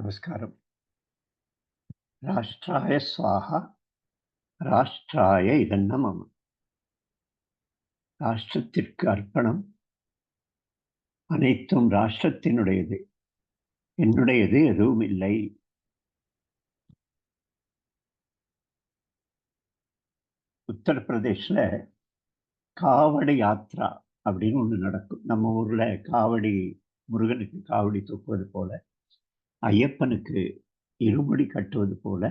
நமஸ்காரம். ராஷ்டிராய சுவாகா ராஷ்டிராய இதன்னமம். ராஷ்டிரத்திற்கு அர்ப்பணம். அனைத்தும் ராஷ்டிரத்தினுடையது. என்னுடையது எதுவும் இல்லை உத்தரப்பிரதேஷில் காவடி யாத்ரா அப்படின்னு ஒன்று நடக்கும். நம்ம ஊரில் காவடி முருகனுக்கு காவடி தூக்குவது போல. ஐயப்பனுக்கு இருமுடி கட்டுவது போல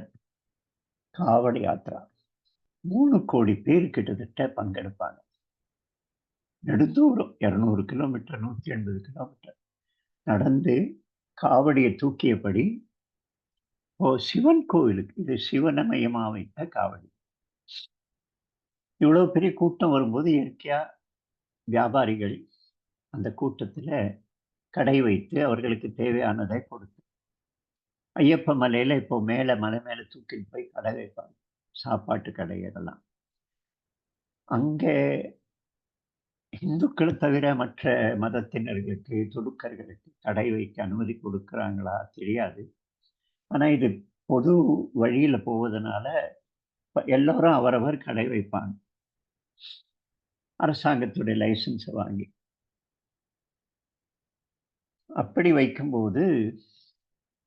காவடி யாத்திரா. மூணு கோடி பேர் கிட்டத்தட்ட பங்கெடுப்பாங்க. நெடுந்தூரம் இரநூறு கிலோமீட்டர் நூற்றி எண்பது கிலோமீட்டர். நடந்து காவடியை தூக்கியபடி ஓ சிவன் கோவிலுக்கு இது சிவனை மையமாக வைத்த காவடி. இவ்வளோ பெரிய கூட்டம் வரும்போது இயற்கையாக வியாபாரிகள் அந்த கூட்டத்தில் கடை வைத்து அவர்களுக்கு தேவையானதை கொடுத்து ஐயப்ப மலையில் இப்போ மேலே மலை மேலே தூக்கிட்டு போய் கடை வைப்பாங்க. சாப்பாட்டு கடைகளெல்லாம் அங்கே இந்துக்களை தவிர மற்ற மதத்தினர்களுக்கு துடுக்கர்களுக்கு கடை வைக்க அனுமதி கொடுக்குறாங்களா தெரியாது. ஆனால் இது பொது வழியில் போவதனால எல்லோரும் அவரவர் கடை வைப்பாங்க. அரசாங்கத்துடைய லைசன்ஸை வாங்கி. அப்படி வைக்கும்போது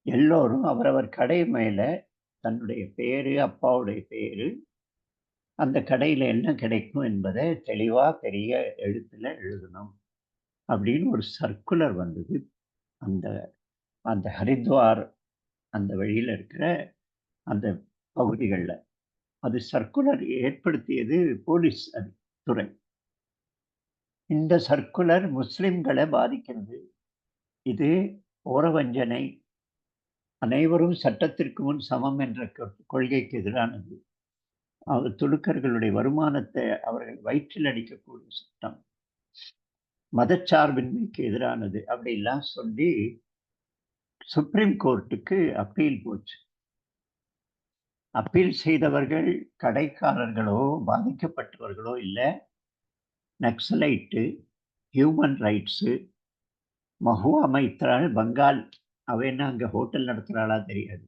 எல்லோரும் அவரவர் கடை மேலே தன்னுடைய பேர் அப்பாவுடைய பேர் அந்த கடையில் என்ன கிடைக்கும் என்பதை தெளிவாக பெரிய எழுத்தில் எழுதணும் அப்படின்னு ஒரு சர்க்குலர் வந்தது. அந்த அந்த ஹரித்வார் அந்த வழியில் இருக்கிற அந்த பகுதிகளில். அது சர்க்குலர் ஏற்படுத்தியது போலீஸ் அது துறை. இந்த சர்க்குலர் முஸ்லிம்களை பாதிக்கிறது. இது ஓரவஞ்சனை அனைவரும் சட்டத்திற்கு முன் சமம் என்ற கொள்கைக்கு எதிரானது. அவர் துடுக்கர்களுடைய வருமானத்தை அவர்கள் வயிற்றில் அடிக்கக்கூடிய சட்டம். மதச்சார்பின்மைக்கு எதிரானது அப்படிலாம் சொல்லி சுப்ரீம் கோர்ட்டுக்கு அப்பீல் போச்சு. அப்பீல் செய்தவர்கள் கடைக்காரர்களோ பாதிக்கப்பட்டவர்களோ இல்லை. நக்சலைட்டு ஹியூமன் ரைட்ஸு மஹுவா மைத்ரால் பங்கால் அவ என்ன அங்கே ஹோட்டல் நடத்துகிறாளா தெரியாது.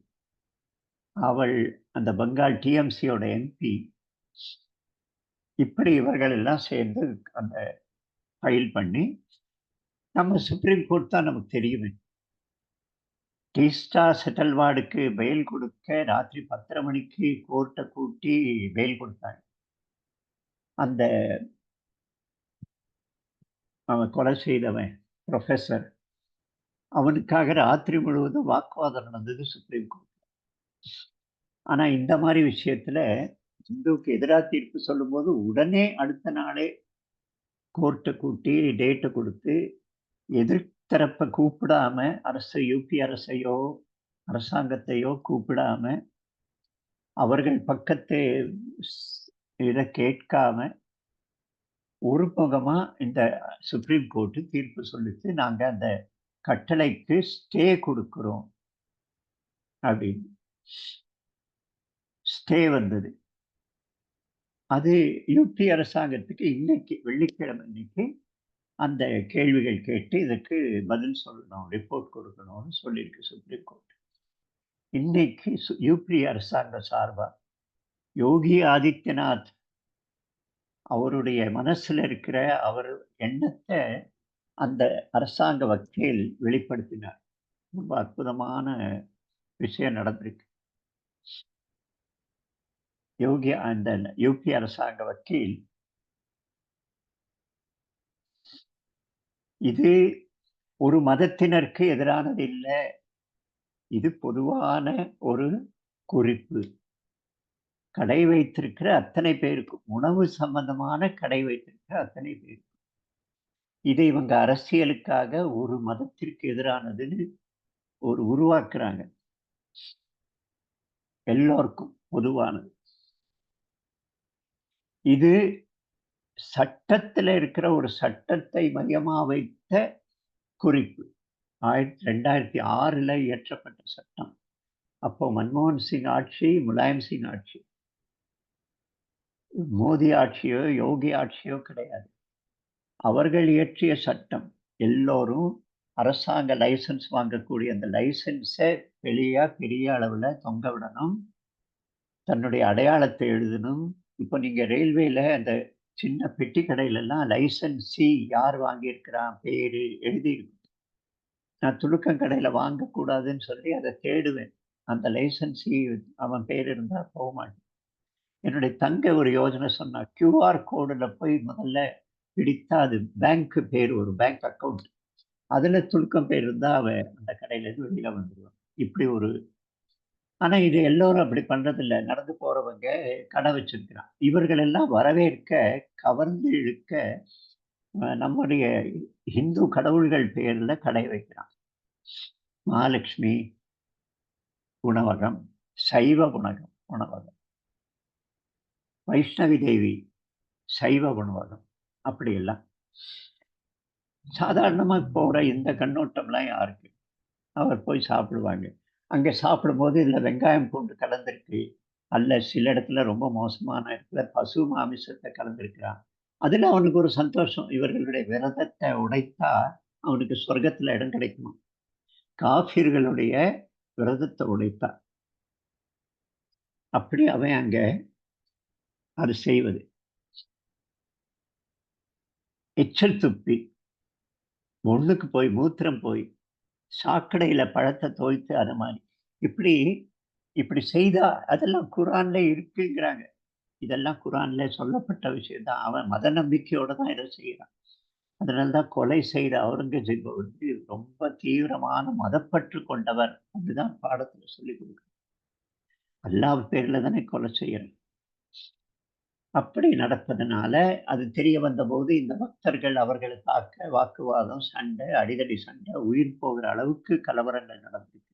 அவள் அந்த பங்கால் டிஎம்சியோட எம்பி இப்படி இவர்கள் எல்லாம் சேர்ந்து அந்த ஃபைல் பண்ணி நம்ம சுப்ரீம் கோர்ட் தான் நமக்கு தெரியுமே. டீஸ்டா செட்டல்வார்டுக்கு பெயில் கொடுக்க ராத்திரி பத்தரை மணிக்கு கோர்ட்டை கூட்டி பெயில் கொடுத்தாங்க. அந்த அவன் கொலை செய்தவன் ப்ரொஃபஸர் அவனுக்காக ராத்திரி முழுவதும் வாக்குவாதம் நடந்தது சுப்ரீம் கோர்ட் ஆனால் இந்த மாதிரி விஷயத்தில் இந்துவுக்கு எதிராக தீர்ப்பு சொல்லும்போது உடனே அடுத்த நாளே கோர்ட்டை கூட்டி டேட்டை கொடுத்து எதிர்த்தரப்பை கூப்பிடாம அரசு யூபி அரசையோ அரசாங்கத்தையோ கூப்பிடாம அவர்கள் பக்கத்தை இதை கேட்காம ஒருமுகமா இந்த சுப்ரீம் கோர்ட்டு தீர்ப்பு சொல்லிட்டு நாங்கள் அந்த கட்டளைக்கு ஸ்டே கொடுக்குறோம். அப்படின்னு. ஸ்டே வந்தது. அது யூபி அரசாங்கத்துக்கு இன்னைக்கு வெள்ளிக்கிழமை இன்னைக்கு அந்த கேள்விகள் கேட்டு இதுக்கு பதில் சொல்லணும் ரிப்போர்ட் கொடுக்கணும்னு சொல்லியிருக்கு சுப்ரீம் கோர்ட் இன்னைக்கு யூபி அரசாங்க சார்பாக யோகி ஆதித்யநாத் அவருடைய மனசில் இருக்கிற அவர் எண்ணத்தை அந்த அரசாங்க வக்கீல் வெளிப்படுத்தினார். ரொம்ப அற்புதமான விஷயம் நடந்திருக்கு. யோகி அந்த யூபி அரசாங்க வக்கீல் இது ஒரு மதத்தினருக்கு எதிரானது இல்லை. இது பொதுவான ஒரு குறிப்பு. கடை வைத்திருக்கிற அத்தனை பேருக்கும் உணவு சம்பந்தமான கடை வைத்திருக்கிற அத்தனை பேருக்கும். இதை இவங்க அரசியலுக்காக ஒரு மதத்திற்கு எதிரானதுன்னு ஒரு உருவாக்குறாங்க. எல்லோருக்கும் பொதுவானது. இது சட்டத்தில் இருக்கிற ஒரு சட்டத்தை மையமாக வைத்த குறிப்பு. ஆயிரத்தி ரெண்டாயிரத்தி ஆறில் இயற்றப்பட்ட சட்டம். அப்போ மன்மோகன் சிங் ஆட்சி முலாயம் சிங் ஆட்சி. மோடி ஆட்சியோ யோகி ஆட்சியோ கிடையாது. அவர்கள் இயற்றிய சட்டம் எல்லோரும் அரசாங்க லைசன்ஸ் வாங்கக்கூடிய அந்த லைசன்ஸை வெளியாக பெரிய அளவில் தொங்க விடணும். தன்னுடைய அடையாளத்தை எழுதணும். இப்போ நீங்கள் ரயில்வேயில் அந்த சின்ன பெட்டி கடையிலலாம் லைசென்ஸி யார் வாங்கியிருக்கிறான் பேர் எழுதியிருக்கும். நான் துலுக்கம் கடையில் வாங்கக்கூடாதுன்னு சொல்லி அதை தேடுவேன். அந்த லைசன்ஸி அவன் பேர் இருந்தால் போக மாட்டேன் என்னுடைய தங்கை ஒரு யோஜனை சொன்னால் கியூஆர் கோடில் போய் முதல்ல பிடித்தா அது பேங்க் பேர் ஒரு பேங்க் அக்கவுண்ட். அதுல சுருக்கம் பேர் இருந்தால் அவன் அந்த கடையிலேருந்து வெளியில் வந்துடுவான் இப்படி ஒரு ஆனா இது எல்லோரும் அப்படி பண்றதில்ல. நடந்து போறவங்க கடை வச்சிருக்கிறான். இவர்கள் எல்லாம் வரவேற்க, கவர்ந்து இழுக்க நம்முடைய ஹிந்து கடவுள்கள் பேர்ல கடை வைக்கிறான். மகாலட்சுமி உணவகம், சைவ உணகம் உணவகம். வைஷ்ணவி தேவி சைவ உணவகம். அப்படியெல்லாம். சாதாரணமா போகிற இந்த கண்ணோட்டம்லாம் யாருக்கு? அவர் போய் சாப்பிடுவாங்க. அங்க சாப்பிடும்போது இதுல வெங்காயம், பூண்டு கலந்துருக்கு அல்ல சில இடத்துல ரொம்ப மோசமான இடத்துல பசு மாமிசத்தை கலந்துருக்கிறான் அதுல அவனுக்கு ஒரு சந்தோஷம். இவர்களுடைய விரதத்தை உடைத்தா அவனுக்கு சொர்க்கத்துல இடம் கிடைக்குமா காஃபிர்களுடைய விரதத்தை உடைத்தான் அப்படி அவன் அங்க அது செய்வது. எச்சல் துப்பி. ஒண்ணுக்கு போய் மூத்திரம் போய், சாக்கடையில பழத்தை தோய்த்து அது மாதிரி இப்படி இப்படி செய்தா அதெல்லாம் குரான்ல இருக்குங்கிறாங்க. இதெல்லாம் குரான்ல சொல்லப்பட்ட விஷயம்தான் அவன் மத நம்பிக்கையோட தான் இதை செய்கிறான் அதனால தான் கொலை செய்த அவுரங்கசீப் வந்து ரொம்ப தீவிரமான மதப்பற்று கொண்டவர். அப்படிதான் பாடத்துல சொல்லிக் குடுக்குறாங்க. அல்லாஹ் பேர்ல தானே கொலை செய்யறேன் அப்படி நடப்பதனால, அது தெரிய வந்தபோது இந்த பக்தர்கள் அவர்களுக்காக தாக்க வாக்குவாதம், சண்டை, அடிதடி சண்டை, உயிர் போகிற அளவுக்கு கலவரங்கள் நடந்திருக்கு.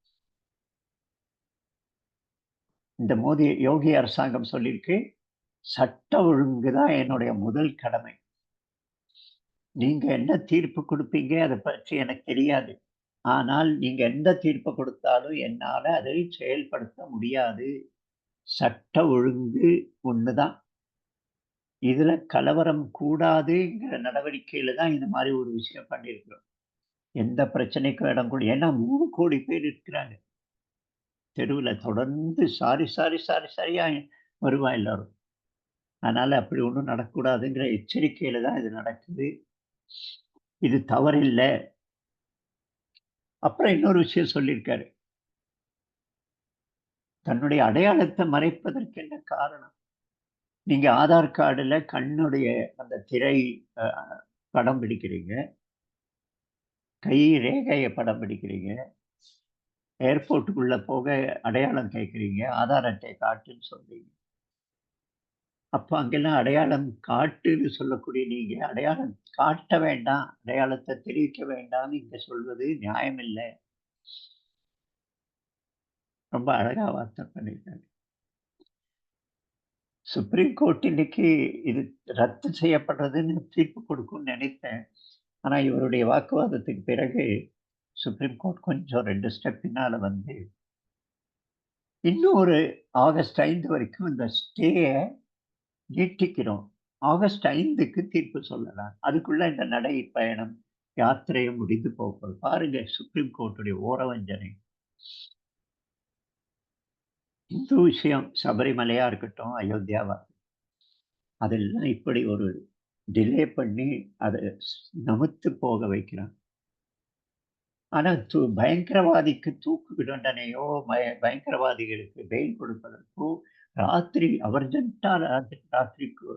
இந்த மோதி யோகி அரசாங்கம் சொல்லியிருக்கு, சட்ட ஒழுங்கு தான் என்னுடைய முதல் கடமை. நீங்க என்ன தீர்ப்பு கொடுப்பீங்க அதை பற்றி எனக்கு தெரியாது. ஆனால் நீங்க எந்த தீர்ப்பு கொடுத்தாலும் என்னால் அதை செயல்படுத்த முடியாது. சட்ட ஒழுங்கு ஒண்ணு தான். இதுல கலவரம் கூடாதுங்கிற நடவடிக்கையில தான் இந்த மாதிரி ஒரு விஷயம் பண்ணியிருக்கிறோம். எந்த பிரச்சனைக்கும் இடம் கூட ஏன்னா மூணு கோடி பேர் இருக்கிறாங்க. தெருவுல தொடர்ந்து சாரி, சாரி, சாரி, சாரியாக வருவா எல்லாரும். அதனால அப்படி ஒண்ணும் நடக்கக்கூடாதுங்கிற எச்சரிக்கையில் தான் இது நடக்குது. இது தவறில்லை அப்புறம் இன்னொரு விஷயம் சொல்லியிருக்காரு. தன்னுடைய அடையாளத்தை மறைப்பதற்கு என்ன காரணம்? நீங்கள் ஆதார் கார்டில் கண்ணுடைய அந்த திரை படம் பிடிக்கிறீங்க. கை ரேகையை படம் பிடிக்கிறீங்க. ஏர்போர்ட்டுக்குள்ளே போக அடையாளம் கேட்குறீங்க ஆதார் அட்டை காட்டுன்னு சொல்கிறீங்க அப்போ அங்கெல்லாம் அடையாளம் காட்டுன்னு சொல்லக்கூடிய நீங்கள் அடையாளம் காட்ட வேண்டாம், அடையாளத்தை தெரிவிக்க வேண்டாம்னு இங்கே சொல்வது நியாயமில்லை ரொம்ப அழகாக வார்த்தை பண்ணியிருக்காங்க. சுப்ரீம் கோர்ட் இன்னைக்கு இது ரத்து செய்யப்படுறதுன்னு தீர்ப்பு கொடுக்கும்னு நினைத்தேன். ஆனால் இவருடைய வாக்குவாதத்துக்கு பிறகு சுப்ரீம் கோர்ட் கொஞ்சம் ரெண்டு ஸ்டெப் பின்னால் வந்து இன்னும் ஒரு ஆகஸ்ட் ஐந்து வரைக்கும் இந்த ஸ்டேயை நீட்டிக்கிறோம். ஆகஸ்ட் ஐந்துக்கு தீர்ப்பு சொல்லலாம். அதுக்குள்ள இந்த நடை பயணம், யாத்திரையும் முடிந்து போகும். பாருங்க சுப்ரீம் கோர்ட்டுடைய ஓரவஞ்சனை. இந்து விஷயம் சபரிமலையாக இருக்கட்டும், அயோத்தியாவாக அதெல்லாம் இப்படி ஒரு டிலே பண்ணி அதை நமுத்து போக வைக்கிறான். ஆனால் தூ பயங்கரவாதிக்கு தூக்கு தண்டனையோ, பய பயங்கரவாதிகளுக்கு பெயில் கொடுப்பதற்கோ, ராத்திரி அர்ஜென்ட்டா ராத்திரி ராத்திரிக்கு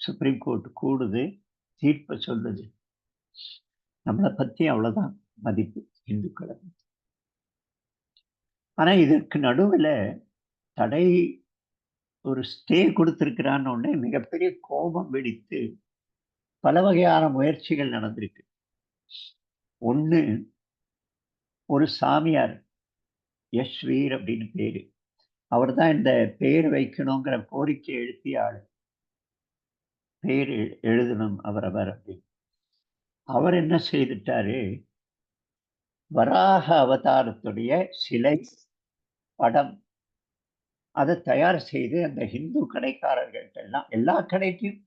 சுப்ரீம் கோர்ட் கூடுது, தீர்ப்பை சொல்லுது. நம்மளை பற்றி அவ்வளோதான் மதிப்பு இந்துக்களை ஆனால் இதற்கு நடுவில் தடை ஒரு ஸ்டே கொடுத்துருக்கிறான்னு உடனே மிகப்பெரிய கோபம் வெடித்து, பல வகையான முயற்சிகள் நடந்திருக்கு. ஒன்று ஒரு சாமியார், யஸ்வீர் அப்படின்னு பேரு. அவர் தான் இந்த பேர் வைக்கணுங்கிற கோரிக்கை எழுப்பிய ஆள் பேர் எழுதணும் அவரவர் அப்படின்னு. அவர் என்ன செய்துட்டாரு, வராக அவதாரத்துடைய சிலை, படம் அதை தயார் செய்து அந்த ஹிந்து கடைக்காரர்கள்ட்டலாம் எல்லா கடைக்கும்.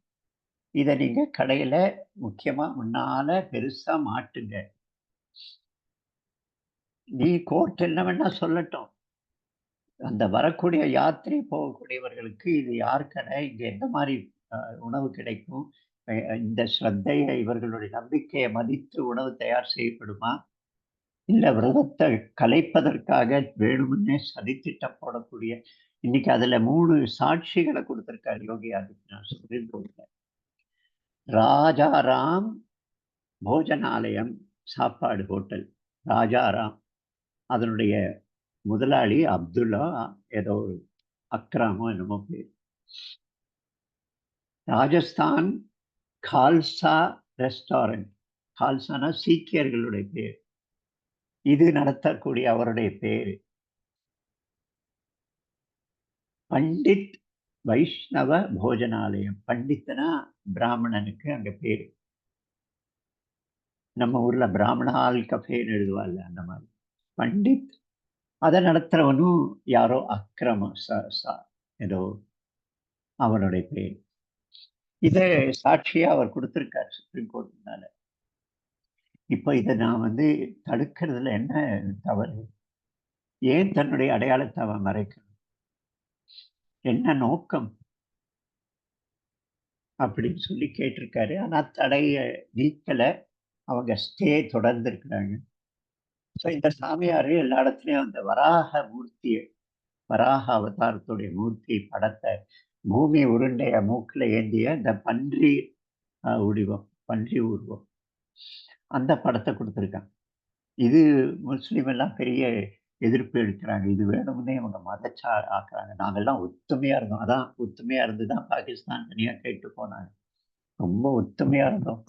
இத நீங்க கடையில முக்கியமா முன்னால் பெருசா மாட்டுங்க. நீ கோர்ட் என்ன வேணா சொல்லட்டும். அந்த வரக்கூடிய யாத்திரை போகக்கூடியவர்களுக்கு இது யார் கடை இங்க எந்த மாதிரி அஹ், உணவு கிடைக்கும்? இந்த ஸ்ரத்தையை இவர்களுடைய நம்பிக்கையை மதித்து உணவு தயார் செய்யப்படுமா? இல்லை விரதத்தை கலைப்பதற்காக வேணும்னே சதித்திட்டம் போடக்கூடிய இன்னைக்கு அதுல மூணு சாட்சிகளை கொடுத்திருக்காரு யோகி ஆதித்யநாத் சுப்ரீம் கோர்ட்ல ராஜாராம் போஜனாலயம் சாப்பாடு ஹோட்டல். ராஜாராம் அதனுடைய முதலாளி அப்துல்லா ஏதோ ஒரு அக்ராமோ என்னமோ பேர். ராஜஸ்தான் கால்சா ரெஸ்டாரண்ட். கால்சானா சீக்கியர்களுடைய பேர். இது நடத்தக்கூடிய அவருடைய பேர். பண்டித் வைஷ்ணவ போஜனாலயம். பண்டித்தனா பிராமணனுக்கு அங்கே பேரு. நம்ம ஊர்ல பிராமணால் கஃபேன்னு எழுதுவாள் அந்த மாதிரி. பண்டித் அதை நடத்துறவனும் யாரோ அக்ரம ச- ஏதோ அவனுடைய பேர். இதை சாட்சியா அவர் கொடுத்திருக்காரு சுப்ரீம் கோர்ட்னால. இப்போ இதை நான் வந்து தடுக்கிறதுல என்ன தவறு? ஏன் தன்னுடைய அடையாளத்தை அவன் மறைக்கணும் என்ன நோக்கம்? அப்படின்னு சொல்லி கேட்டிருக்காரு. ஆனால் தடையை நீக்கலை. அவங்க ஸ்டே தொடர்ந்துருக்கிறாங்க. ஸோ இந்த சாமியார் எல்லா இடத்துலையும் அந்த வராக மூர்த்தியை வராக அவதாரத்துடைய மூர்த்தி படத்தை பூமி உருண்டைய மூக்கில் ஏந்திய இந்த பன்றி உடிவம் பன்றி உருவம். அந்த படத்தை கொடுத்துருக்கான் இது முஸ்லீம் எல்லாம் பெரிய எதிர்ப்பு எடுக்கிறாங்க. இது வேணும்னே இவங்க மதச்சா ஆக்குறாங்க. நாங்கள்லாம் ஒத்துமையா இருந்தோம். அதான் ஒத்துமையா இருந்து தான் பாகிஸ்தான் தனியாக கேட்டு போனாங்க. ரொம்ப ஒத்துமையா இருந்தோம்.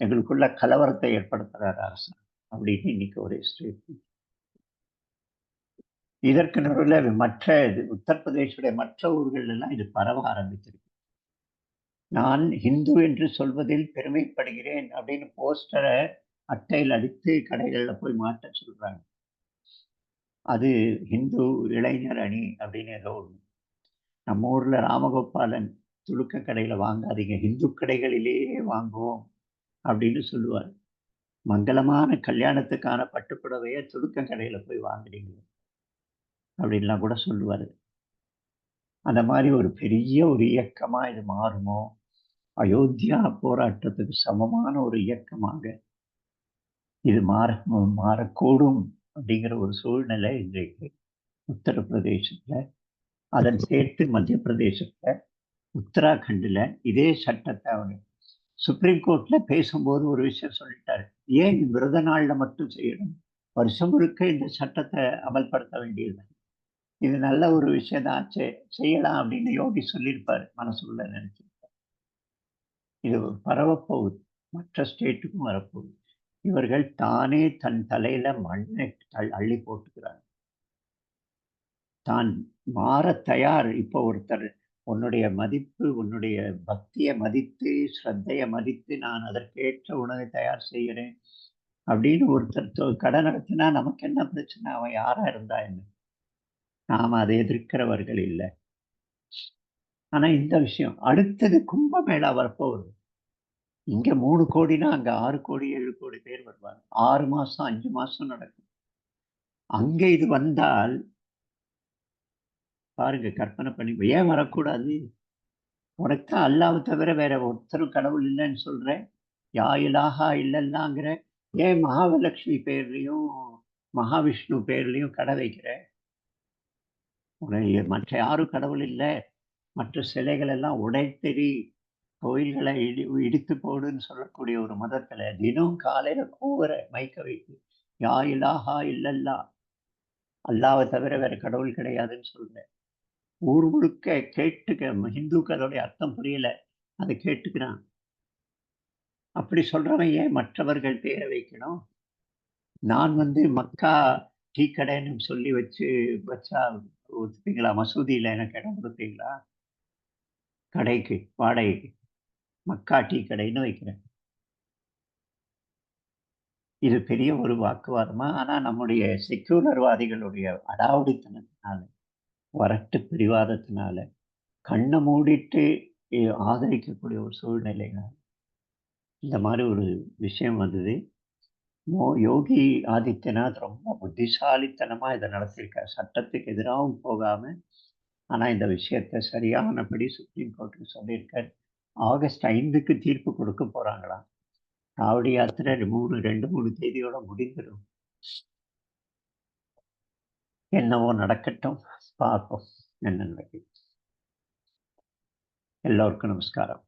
எங்களுக்குள்ள கலவரத்தை ஏற்படுத்துகிறார் அரசு அப்படின்னு இன்னைக்கு ஒரே ஸ்டேட்மெண்ட் இதற்கு நடுவில் மற்ற இது உத்தரப்பிரதேசுடைய மற்ற ஊர்கள் எல்லாம் இது பரவ ஆரம்பித்திருக்கு நான் ஹிந்து என்று சொல்வதில் பெருமைப்படுகிறேன் அப்படின்னு போஸ்டரை அட்டையில் அடித்து கடைகளில் போய் மாட்ட சொல்றாங்க. அது இந்து இளைஞர் அணி அப்படின்னு ஏதோ ஒன்று நம்ம ஊரில் ராமகோபாலன் துளுக்க கடையில் வாங்காதீங்க. இந்து கடைகளிலேயே வாங்குவோம் அப்படின்னு சொல்லுவார். மங்களமான கல்யாணத்துக்கான பட்டுப்புடவையை துளுக்க கடையில் போய் வாங்குறீங்க அப்படின்லாம் கூட சொல்லுவார். அந்த மாதிரி ஒரு பெரிய ஒரு இயக்கமாக இது மாறுமோ? அயோத்தியா போராட்டத்துக்கு சமமான ஒரு இயக்கமாக இது மாற மாறக்கூடும். அப்படிங்கிற ஒரு சூழ்நிலை இன்றைக்கு உத்தரப்பிரதேசத்துல. அதன் சேர்த்து மத்திய பிரதேசத்துல உத்தராகண்ட்ல இதே சட்டத்தை அவங்க சுப்ரீம் கோர்ட்ல பேசும்போது ஒரு விஷயம் சொல்லிட்டாரு. ஏன் விரத நாள்ல மட்டும் செய்யணும்? வருஷம் முழுக்க இந்த சட்டத்தை அமல்படுத்த வேண்டியது. இது நல்ல ஒரு விஷயம் தான் செய்யலாம் அப்படின்னு யோகி சொல்லியிருப்பாரு மனசுக்குள்ள நினைச்சிருப்பாரு. இது பரவப்போகுது. மற்ற ஸ்டேட்டுக்கும் வரப்போகுது. இவர்கள் தானே தன் தலையில மண்ணை அள்ளி போட்டுக்கிறாங்க தான் மாற தயார். இப்போ ஒருத்தர் உன்னுடைய மதிப்பு உன்னுடைய பக்தியை மதித்து ஸ்ரத்தையை மதித்து நான் அதற்கேற்ற உணவை தயார் செய்கிறேன் அப்படின்னு ஒருத்தர் தொ- கடை நடத்தினா நமக்கு என்ன பிரச்சனை? அவன் யாரா இருந்தா என்ன? நாம் அதை எதிர்க்கிறவர்கள் இல்லை. ஆனா இந்த விஷயம் அடுத்தது கும்பமேளா வரப்போகுது. இங்க மூணு கோடினா அங்க ஆறு கோடி ஏழு கோடி பேர் வருவாங்க. ஆறு மாசம் அஞ்சு மாசம் நடக்கும். அங்க இது வந்தால் பாருங்க கற்பனை பண்ணி ஏன் வரக்கூடாது? உனக்கு தான் அல்லாவை தவிர வேற ஒருத்தரும் கடவுள் இல்லைன்னு சொல்கிறேன் யா இலாஹா இல்லல்லாங்கிற ஏன் மகாலட்சுமி பேர்லயும் மகாவிஷ்ணு பேர்லயும் கடை வைக்கிற? உனக்கு மற்ற யாரும் கடவுள் இல்லை. மற்ற சிலைகள் எல்லாம் உடைத்தெறி கோயில்களை இடி இடித்து போடுன்னு சொல்லக்கூடிய ஒரு மதத்தில் தினம் காலையில கூவுற மைக்க வைத்து யா இலாஹா இல்லல்லா அல்லாவை தவிர வேற கடவுள் கிடையாதுன்னு சொல்கிறேன் ஊர் முழுக்க கேட்டுக்க இந்துக்களுடைய அர்த்தம் புரியல அதை கேட்டுக்கிறான். அப்படி சொல்றவன் ஏன் மற்றவர்கள் பேரை வைக்கணும்? நான் வந்து மக்கா டீ கடைன்னு சொல்லி வச்சு வச்சா ஒத்துப்பீங்களா மசூதியில எனக்கு இடம் கொடுப்பீங்களா? கடைக்கு வாடகைக்கு. மக்கா டீ கடைன்னு வைக்கிறேன் இது பெரிய ஒரு வாக்குவாதமா ஆனால் நம்முடைய செக்யூலர்வாதிகளுடைய அடாவடித்தனத்தினால வரட்டு பிரிவாதத்தினால கண்ணை மூடிட்டு ஆதரிக்கக்கூடிய ஒரு சூழ்நிலைங்க இந்த மாதிரி ஒரு விஷயம் வந்தது மோ யோகி ஆதித்யநாத் ரொம்ப புத்திசாலித்தனமாக இதை நடத்தியிருக்கார். சட்டத்துக்கு எதிராகவும் போகாமல் ஆனால் இந்த விஷயத்த சரியானபடி சுப்ரீம் கோர்ட்டுக்கு சொல்லியிருக்கார். ஆகஸ்ட் ஐந்துக்கு தீர்ப்பு கொடுக்க போறாங்களாம். காவடி யாத்திரை 3 2, 3 தேதியோட முடிந்துரும். என்னவோ நடக்கட்டும். பார்ப்போம். என்ன நடக்குது. எல்லோருக்கும் நமஸ்காரம்.